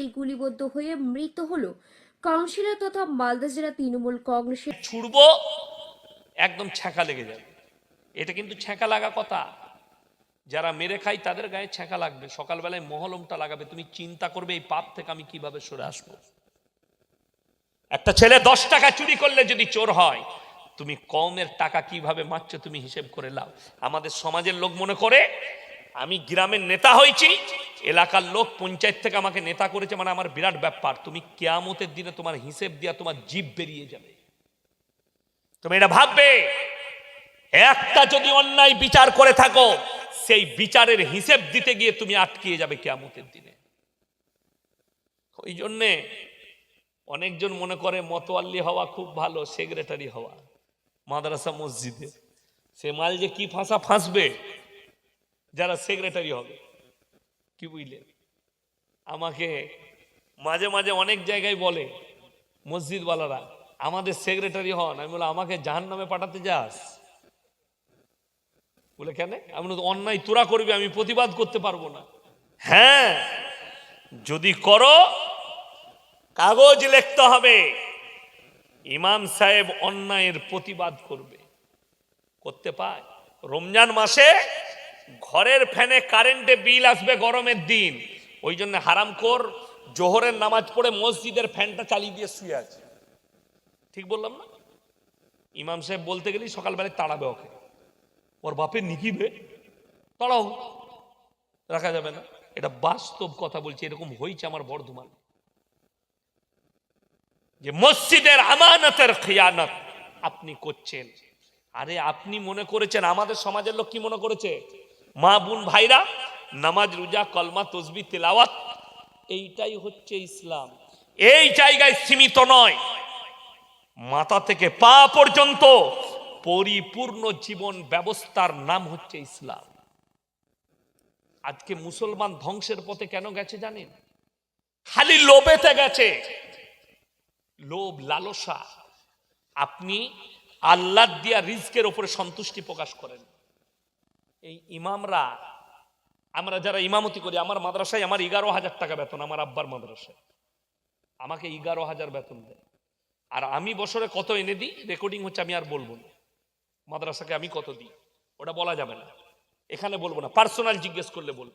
এই গুলিবদ্ধ হয়ে মৃত হল কাউন্সিলর তথা মালদা জেলা তৃণমূল কংগ্রেসের ছুড়বো, একদম ছ্যাঁকা লেগে যাবে। এটা কিন্তু ছ্যাঁকা লাগা কথা। যারা মেরে খায় তাদের গায়ে ছ্যাঁকা লাগবে। সকালবেলায় মহলমটা লাগাবে। তুমি চিন্তা করবে এই পাপ থেকে আমি কীভাবে সরে আসব? একটা ছেলে দশ টাকা চুরি করলে যদি চোর হয়, তুমি কমের টাকা কীভাবে মারছো তুমি হিসেব করে লাও। আমাদের সমাজের লোক মনে করে, আমি গ্রামের নেতা হয়েছি এলাকার লোক পঞ্চায়েত থেকে আমাকে নেতা করেছে মানে আমার বিরাট ব্যাপার। তুমি কেয়ামতের দিনে তোমার হিসেব দিয়া তোমার জীব বেরিয়ে যাবে। তুমি এটা ভাববে? একটা যদি অন্যায় বিচার করে থাকো, সেই বিচারের হিসেব দিতে গিয়ে তুমি আটকিয়ে যাবে কেয়ামতের দিনে। ওই জন্যে অনেকজন মনে করে, মতোয়াল্লি হওয়া খুব ভালো, সেক্রেটারি হওয়া, মাদ্রাসা মসজিদে। সে মাল যে কি ফাঁসা ফাঁসবে? যারা সেক্রেটারি হবে। কি বুঝলে? আমাকে মাঝে মাঝে অনেক জায়গায় বলে মসজিদ মসজিদওয়ালারা, আমাদের সেক্রেটারি হন। আমি বলে আমাকে জাহান নামে পাঠাতে যাস? বলে, কেন? আমি অন্যায় তোরা করবি, আমি প্রতিবাদ করতে পারব না। হ্যাঁ যদি করো, কাগজ লিখতে হবে। ইমাম সাহেব অন্যায়ের প্রতিবাদ করবে। করতে পায়। রমজান মাসে ঘরের ফ্যানে কারেন্টে বিল আসবে গরমের দিন। ওই জন্য হারামখোর জোহরের নামাজ পড়ে মসজিদের ফ্যানটা চালিয়ে দিয়ে শুয়ে আছে। ঠিক বললাম না? ইমাম সাহেব বলতে গেলেই সকালবেলায় তাড়াবে ওকে। ওর বাপের নিকিবে তাড়াও। রাখা যাবে না। এটা বাস্তব কথা বলছি, এরকম হয়েছে আমার বর্ধমান যে মসজিদের আমানতের খিয়ানত আপনি করছেন। আরে আপনি মনে করেছেন, আমাদের সমাজের লোক কি মনে করেছে? মা বোন ভাইরা, নামাজ, রোজা, কলমা, তসবি, তেলাওয়াত, এইটাই হচ্ছে ইসলাম। এই জায়গায় সীমিত নয়, মাথা থেকে পা পর্যন্ত পরিপূর্ণ জীবন ব্যবস্থার নাম হচ্ছে ইসলাম। আজকে মুসলমান ধ্বংসের পথে কেন গেছে জানেন? খালি লোভেতে গেছে। লোভ, লালসা। আপনি আল্লাহ দিয়া রিজকের ওপরে সন্তুষ্টি প্রকাশ করেন। এই ইমামরা, আমরা যারা ইমামতি করি, আমার মাদ্রাসায় আমার এগারো হাজার টাকা বেতন, আমার আব্বার মাদ্রাসায়। আমাকে এগারো হাজার বেতন দেয়। আর আমি বছরে কত এনে দিই? রেকর্ডিং হচ্ছে আমি আর বলব না। মাদ্রাসাকে আমি কত দিই? ওটা বলা যাবে না। এখানে বলব না পার্সোনাল জিজ্ঞেস করলে বলব।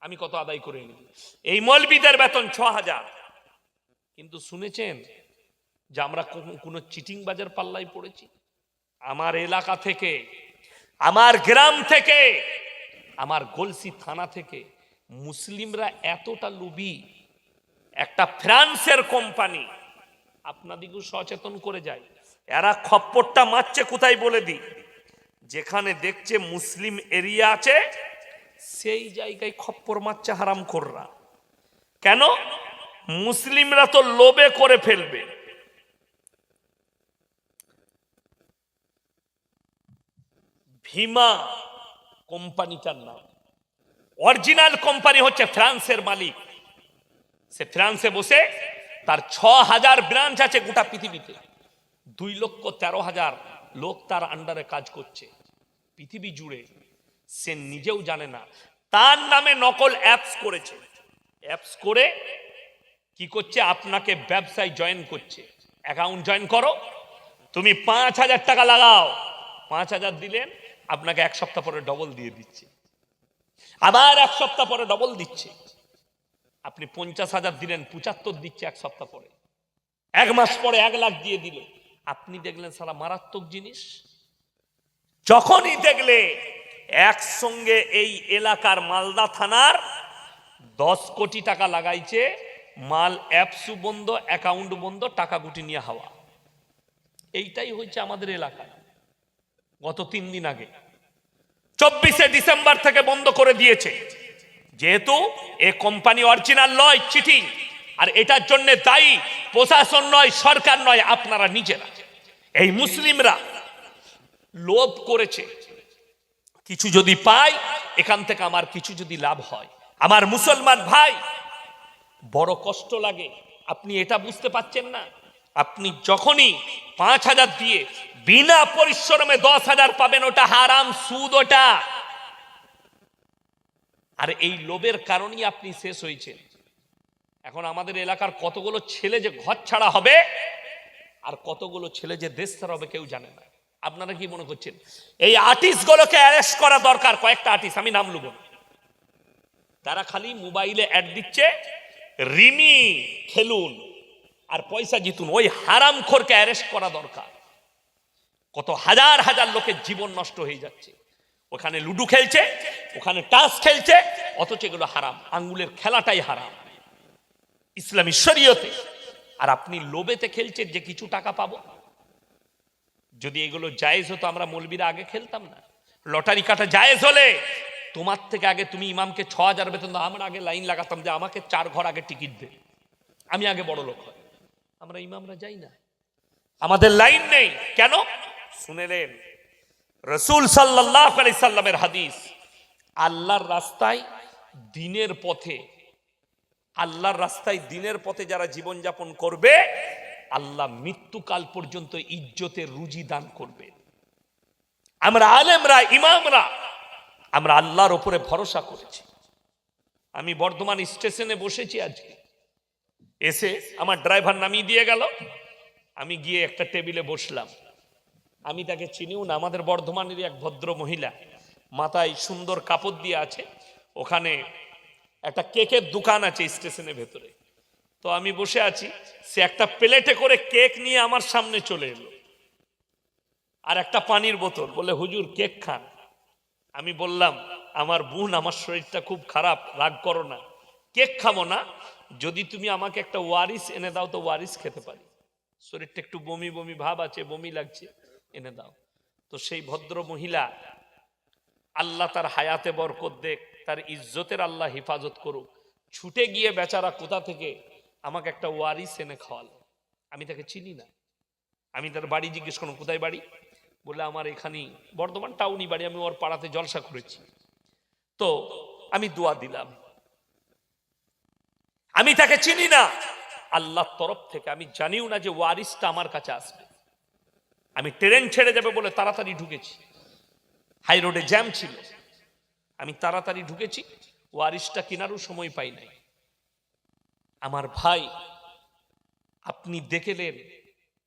আমি কত আদায় করে এনে দিই? এই মলবিদের বেতন ছ হাজার। কিন্তু শুনেছেন যে আমরা কোনো- চিটিং বাজার পাল্লায় পড়েছি? আমার এলাকা থেকে আমার গ্রাম থেকে, আমার গলসি থানা থেকে মুসলিমরা এতটা লুবি, একটা ফ্রান্সের কোম্পানি আপনাদিকেও সচেতন করে যায়। এরা খপ্পরটা মারছে কোথায় বলে দিই? যেখানে দেখছে মুসলিম এরিয়া আছে, সেই জায়গায় খপ্পর মারছে হারাম কররা কেন? মুসলিমরা তো লোভে করে ফেলবে। ভীমা কোম্পানিটার নাম। অরিজিনাল কোম্পানি হচ্ছে ফ্রান্সের মালিক। সে ফ্রান্সে বসে তার ছ হাজার ব্রাঞ্চ আছে গোটা পৃথিবীতে। দুই লক্ষ তেরো হাজার লোক তার আন্ডারে কাজ করছে। পৃথিবী জুড়ে সে নিজেও জানে না। তার নামে নকল অ্যাপস করেছে। অ্যাপস করে কি করছে? আপনাকে ব্যবসায় জয়েন করছে। অ্যাকাউন্ট জয়েন করো। তুমি পাঁচ হাজার টাকা লাগাও। পাঁচ হাজার দিলেন। আপনাকে এক সপ্তাহ পরে ডবল দিয়ে দিচ্ছে। আবার এক সপ্তাহ পরে ডবল দিচ্ছে। আপনি পঞ্চাশ হাজার দিলেন, পঁচাত্তর দিচ্ছে এক সপ্তাহ পরে। এক মাস পরে এক লাখ দিয়ে দিল। আপনি দেখলেন সারা মারাত্মক জিনিস? যখনই দেখলে একসঙ্গে এই এলাকার মালদা থানার দশ কোটি টাকা লাগাইছে, মাল অ্যাপসু বন্ধ, অ্যাকাউন্ট বন্ধ, টাকা গুটি নিয়ে হাওয়া। এইটাই হয়েছে আমাদের এলাকায়। গত তিন দিন আগে। চব্বিশে ডিসেম্বর থেকে বন্ধ করে দিয়েছে। যেহেতু এ কোম্পানি অরিজিনাল নয়, চিটিং। আর এটার জন্য দায়ী প্রশাসন নয়, সরকার নয়, আপনারা নিজেরা। এই মুসলিমরা লোভ করেছে। কিছু যদি পাই এখান থেকে আমার কিছু যদি লাভ হয়। আমার মুসলমান ভাই, বড় কষ্ট লাগে। আপনি এটা বুঝতে পাচ্ছেন না? আপনি যখনই পাঁচ হাজার দিয়ে বিনা পরিশ্রমে দশ হাজার পাবেন, ওটা হারাম সুদ ওটা। আর এই লোভের কারণেই আপনি শেষ হয়েছেন। এখন আমাদের এলাকার কতগুলো ছেলে যে ঘর ছাড়া হবে, আর কতগুলো ছেলে যে দেশ ছাড়া হবে কেউ জানে না। আপনারা কি মনে করছেন? এই আর্টিস্টগুলোকে অ্যারেস্ট করা দরকার, কয়েকটা আর্টিস্ট আমি নাম লুব তারা খালি মোবাইলে অ্যাড দিচ্ছে, রিমি খেলুন, আর পয়সা জিতুন। ওই হারামখোরকে অ্যারেস্ট করা দরকার। কত হাজার হাজার লোকের জীবন নষ্ট হয়ে যাচ্ছে। ওখানে লুডু খেলছে, ওখানে টাস খেলছে, অথচ এগুলো হারাম। আঙ্গুলের খেলাটাই হারাম। ইসলামী শরীয়তে। আর আপনি লোবেতে খেলছেন যে কিছু টাকা পাবো? যদি এগুলো জায়েজ হতো, আমরা মলবিরা আগে খেলতাম না। লটারি কাটা জায়েজ হলে তোমার থেকে আগে তুমি ইমামকে ছ হাজার বেতন দাও। আমরা আগে লাইন লাগাতাম যে আমাকে চার ঘর আগে টিকিট দে। আমি আগে বড় লোক হয় আমরা ইমামরা যাই না। আমাদের লাইন নেই। কেন? শুনেলেন, রসুল সাল্লাহ সাল্লামের হাদিস, আল্লাহর রাস্তায় দিনের পথে, আল্লাহর রাস্তায় দিনের পথে যারা জীবনযাপন করবে, আল্লাহ মৃত্যুকাল পর্যন্ত ইজ্জতের রুজি দান করবে। আমরা আলেমরা, ইমামরা, আমরা আল্লাহর ওপরে ভরসা করেছি। আমি বর্ধমান স্টেশনে বসেছি আজকে। এসে আমার ড্রাইভার নামিয়ে দিয়ে গেল। আমি গিয়ে একটা টেবিলে বসলাম। আমি তাকে চিনিও না, আমাদের বর্ধমানেরই এক ভদ্র মহিলা। মাথায় সুন্দর কাপড় দিয়ে আছে, ওখানে একটা কেকের দোকান আছে স্টেশনের ভেতরে। তো আমি বসে আছি, সে একটা প্লেটে করে কেক নিয়ে আমার সামনে চলে এলো। আর একটা পানির বোতল, বলে, হুজুর, কেক খান। আমি বললাম, আমার বোন, আমার শরীরটা খুব খারাপ, রাগ করো না। কেক খাব না, যদি তুমি আমাকে একটা ওয়ারিস এনে দাও, তো ওয়ারিস খেতে পারি। শরীরটা একটু বমি বমি ভাব আছে, বমি লাগছে। এনে দাও। তো সেই ভদ্র মহিলা আল্লাহ তার হায়াতে বরকত দেখ, তার ইজ্জতের আল্লাহ হেফাজত করুক। ছুটে গিয়ে বেচারা কোথা থেকে? আমাকে একটা ওয়ারিস এনে খাওয়ালো। আমি তাকে চিনি না। আমি তার বাড়ি জিজ্ঞেস করলাম, কোথায় বাড়ি? বলে আমার এখানেই, বর্ধমান টাউনই বাড়ি, আমি ওর পাড়াতে জলসা করেছি। তো আমি দোয়া দিলাম। আমি তাকে চিনি না। আল্লাহর তরফ থেকে, আমি জানিও না যে ওয়ারিসটা আমার কাছে আসবে। আমি ট্রেন ছেড়ে যাবে বলে তাড়াতাড়ি ঢুকেছি। হাই রোডে জ্যাম ছিল। আমি তাড়াতাড়ি ঢুকেছি ওয়ারিসটা কেনারও সময় পাই নাই। আমার ভাই, আপনি দেখেলেন,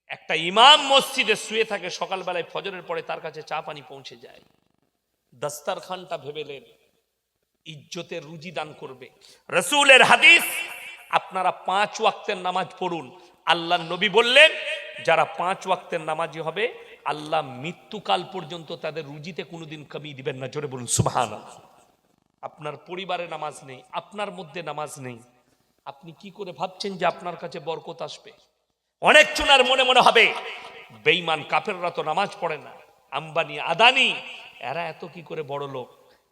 একটা ইমাম মসজিদে শুয়ে থাকে, সকালবেলায় ফজরের পরে তার কাছে চা পানি পৌঁছে যায়। দস্তারখানটা ভেবেলেন, ইজ্জতের রুজি দান করবে। রসুলের হাদিস, আপনারা পাঁচ ওয়াক্তের নামাজ পড়ুন আল্লাহ নবী বললেন, যারা পাঁচ ওয়াক্তের নামাজি হবে, আল্লাহ মৃত্যুকাল পর্যন্ত তাদের রুজিতে কোনোদিন কমিয়ে দিবেন না। জোরে বলুন সুবহান আপনার পরিবারে নামাজ নেই, আপনার মধ্যে নামাজ নেই। আপনি কি করে ভাবছেন যে আপনার কাছে বরকত আসবে? অনেক চুনার মনে মনে হবে বেইমান কাফেররা তো নামাজ পড়ে না, আম্বানি, আদানি, এরা এত কি করে বড় লোক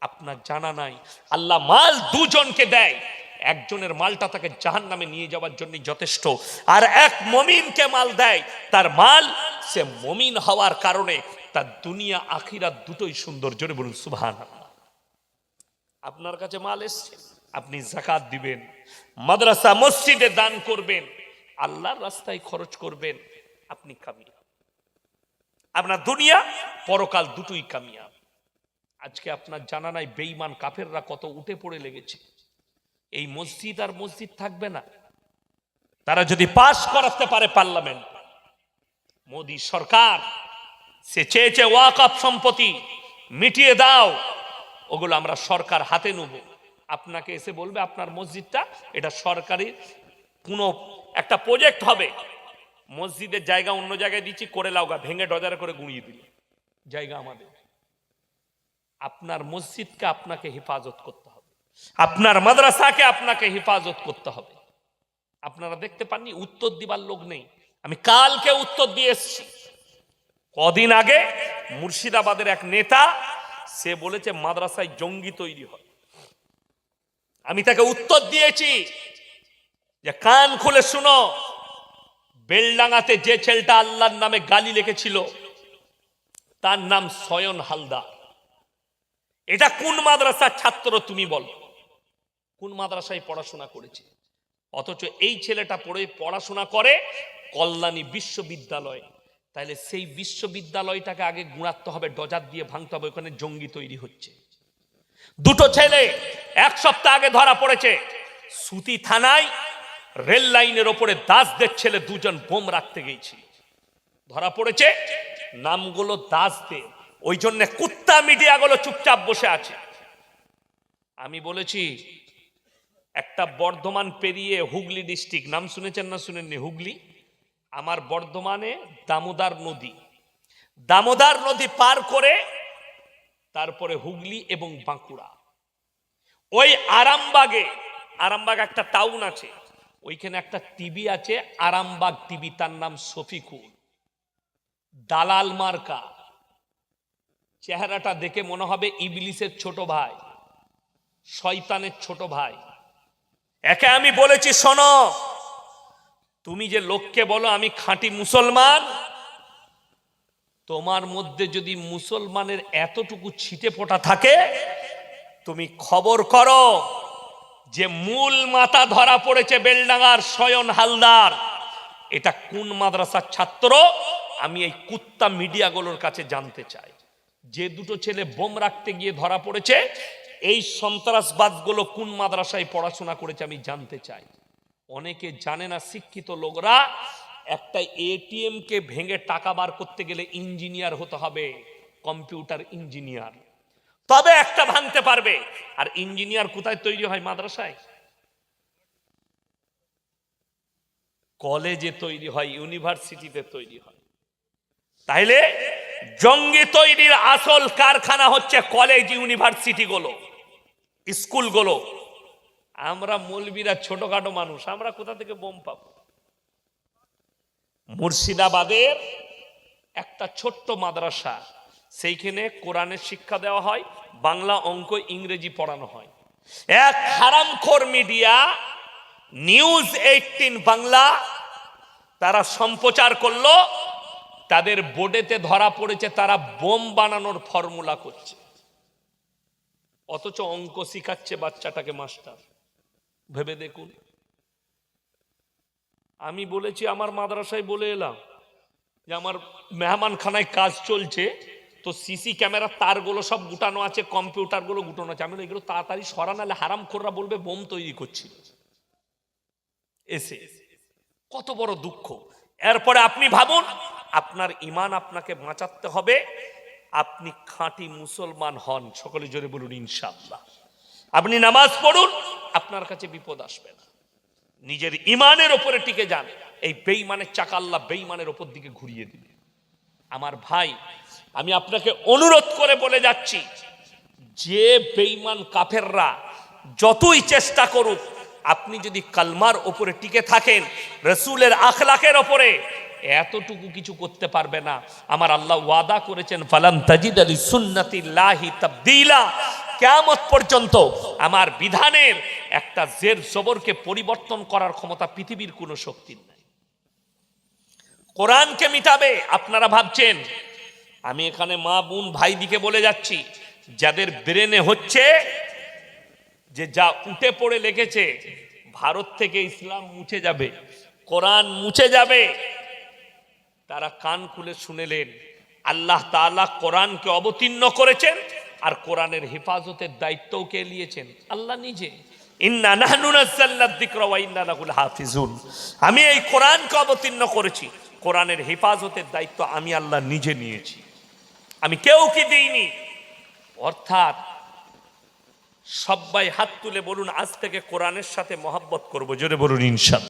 আপনার জানা নাই। আল্লাহ মাল দুজনকে দেয় একজনের মালটা তাকে জাহান নামে নিয়ে যাওয়ার জন্য যথেষ্ট। আর এক মমিনকে মাল দেয়, তার মাল সে মমিন হওয়ার কারণে তার দুনিয়া আখিরা দুটোই সুন্দর। জোরে বলুন সুবহান আপনার কাছে মাল এসছে, আপনি জাকাত দিবেন, মাদ্রাসা, মসজিদে দান করবেন, আল্লাহর রাস্তায় খরচ করবেন, আপনি কামিয়াব। আপনার দুনিয়া পরকাল দুটোই কামিয়াব। আজকে আপনার জানা নাই বেইমান কাফেররা কত উঠে পড়ে লেগেছে। এই মসজিদ আর মসজিদ থাকবে না। তারা যদি পাশ করাতে পারে পার্লামেন্ট, মোদি সরকার, সে চেয়েছে ওয়াকআপ সম্পত্তি মিটিয়ে দাও, ওগুলো আমরা সরকার হাতে নেব। আপনাকে এসে বলবে আপনার মসজিদটা, এটা সরকারি কোনো একটা প্রজেক্ট হবে। মসজিদের জায়গা অন্য জায়গায় দিচ্ছি, করে লাউগা ভেঙে ডজারে করে গুঁড়িয়ে দিল। জায়গা আমাদের। আপনার মসজিদকে আপনাকে হেফাজত করতে আপনার মাদ্রাসাকে আপনাকে হেফাজত করতে হবে। আপনারা দেখতে পাননি, উত্তর দিবার লোক নেই। আমি কালকে উত্তর দিয়ে এসছি। কদিন আগে মুর্শিদাবাদের এক নেতা, সে বলেছে মাদ্রাসায় জঙ্গি তৈরি হয়। আমি তাকে উত্তর দিয়েছি যে, কান খুলে শুনো বেলডাঙ্গাতে যে ছেলেটা আল্লাহর নামে গালি লিখেছিল তার নাম সয়ন হালদার। এটা কোন মাদ্রাসার ছাত্র তুমি বলো? কোন মাদ্রাসায় পড়াশোনা করেছে? অথচ এই ছেলেটা পড়ে পড়াশোনা করে কল্যাণী বিশ্ববিদ্যালয়। তাহলে সেই বিশ্ববিদ্যালয়টাকে আগে গুঁড়াতে হবে ডজার দিয়ে ভাঙতে হবে, ওখানে জঙ্গি তৈরি হচ্ছে। দুটো ছেলে এক সপ্তাহ আগে ধরা পড়েছে। সুতি থানায় রেল লাইনের ওপরে দাসদের ছেলে দুজন বোম রাখতে গেছি। ধরা পড়েছে, নামগুলো দাসদের। ওই জন্য কুত্তা মিডিয়াগুলো চুপচাপ বসে আছে। আমি বলেছি, একটা বর্ধমান পেরিয়ে হুগলি ডিস্ট্রিক্ট নাম শুনেছেন না শুনেননি? হুগলি, আমার বর্ধমানে দামোদার নদী। দামোদার নদী পার করে তারপরে হুগলি এবং বাঁকুড়া। ওই আরামবাগে, আরামবাগ একটা টাউন আছে, ওইখানে একটা টিভি আছে, আরামবাগ টিভি তার নাম শফিকুল। দালাল মার্কা। চেহারাটা দেখে মনে হবে ইবলিসের ছোট ভাই, শয়তানের ছোট ভাই। একে আমি বলেছি, শোনো, তুমি যে লোককে বলো, আমি খাঁটি মুসলমান, তোমার মধ্যে যদি মুসলমানের এতটুকু ছিটে ফোটা থাকে, তুমি খবর করো যে মূল মাথা ধরা পড়েছে বেলডাঙ্গার শয়ন হালদার। এটা কোন মাদ্রাসার ছাত্র? আমি এই কুত্তা মিডিয়াগুলোর কাছে জানতে চাই। যে দুটো ছেলে বোম রাখতে গিয়ে ধরা পড়েছে, এই সন্ত্রাসবাদগুলো কোন মাদ্রাসায় পড়াশোনা করেছে আমি জানতে চাই। অনেকে জানে না শিক্ষিত লোকরা একটা এটিএম কে ভেঙে টাকা বার করতে গেলে ইঞ্জিনিয়ার হতে হবে, কম্পিউটার ইঞ্জিনিয়ার। তবে একটা ভাঙতে পারবে, আর ইঞ্জিনিয়ার কোথায় তৈরি হয় মাদ্রাসায়? কলেজে তৈরি হয়, ইউনিভার্সিটিতে তৈরি হয়। তাইলে জঙ্গি তৈরির আসল কারখানা হচ্ছে কলেজ ইউনিভার্সিটি গুলো স্কুলগুলো আমরা মৌলবীরা ছোটখাটো মানুষ, আমরা কোথা থেকে বোম পাবো? মুর্শিদাবাদের একটা ছোট্ট মাদ্রাসা, সেইখানে কোরআনের শিক্ষা দেওয়া হয়, বাংলা অঙ্ক ইংরেজি পড়ানো হয়। এক হারামখোর মিডিয়া নিউজ এইটিন বাংলা, তারা সম্প্রচার করল তাদের বোর্ডেতে ধরা পড়েছে, তারা বোম বানানোর ফর্মুলা করছে। অথচ অঙ্ক শিখাচ্ছে বাচ্চাটাকে মাস্টার। ভেবে দেখুন। আমি বলেছি, আমার মাদ্রাসায় বলে এলাম যে, আমার মেহমানখানায় কাজ চলছে, তো সিসি ক্যামেরার তারগুলো সব গুটানো আছে, কম্পিউটারগুলো গুটানো আছে। আমি এগুলো তাড়াতাড়ি সরা, নাহলে হারাম খোররা বলবে বোম তৈরি করছিল। এসে। কত বড় দুঃখ। এরপরে আপনি ভাবুন, আপনার ইমান আপনাকে বাঁচাতে হবে। আপনি খাঁটি মুসলমান হন, সকলে জোরে বলুন, ইনশাআল্লাহ। আপনি নামাজ পড়ুন, আপনার কাছে বিপদ আসবে না। নিজের ইমানের ওপরে টিকে যান, এই বেইমানের চাকা আল্লাহ বেইমানের ওপর দিকে ঘুরিয়ে দিবে। আমার ভাই, আমি আপনাকে অনুরোধ করে বলে যাচ্ছি, যে বেইমান কাফেররা যতই চেষ্টা করুক আপনি যদি কালমার ওপরে টিকে থাকেন, রসুলের আখলাকের ওপরে, এতটুকু কিছু করতে পারবে না। আমার আল্লাহ ওয়াদা করেছেন, ফালান তাজিদ আলী সুন্নাতিল্লাহি তাবদিলা। কেয়ামত পর্যন্ত আমার বিধানের একটা জের জবরকে পরিবর্তন করার ক্ষমতা পৃথিবীর কোনো শক্তির নাই। কোরআনকে মিটাবে, আপনারা ভাবছেন। আমি এখানে মা বোন ভাই দিকে বলে যাচ্ছি, যাদের ব্রেনে হচ্ছে যে যা উঠে পড়ে লেগেছে, ভারত থেকে ইসলাম মুছে যাবে, কোরআন মুছে যাবে। তারা কান খুলে শুনেলেন, আল্লাহ তাআলা কোরআনকে অবতীর্ণ করেছেন আর কোরআনের হেফাজতের দায়িত্বও কে নিয়েছেন? আল্লাহ নিজে। আমি এই কোরআনকে অবতীর্ণ করেছি। কোরআনের হেফাজতের দায়িত্ব আমি আল্লাহ নিজে নিয়েছি। আমি কেউ কি দিইনি। অর্থাৎ সবাই হাত তুলে বলুন আজ থেকে কোরআনের সাথে মহাব্বত করব। জোরে বলুন ইনশাল্লাহ।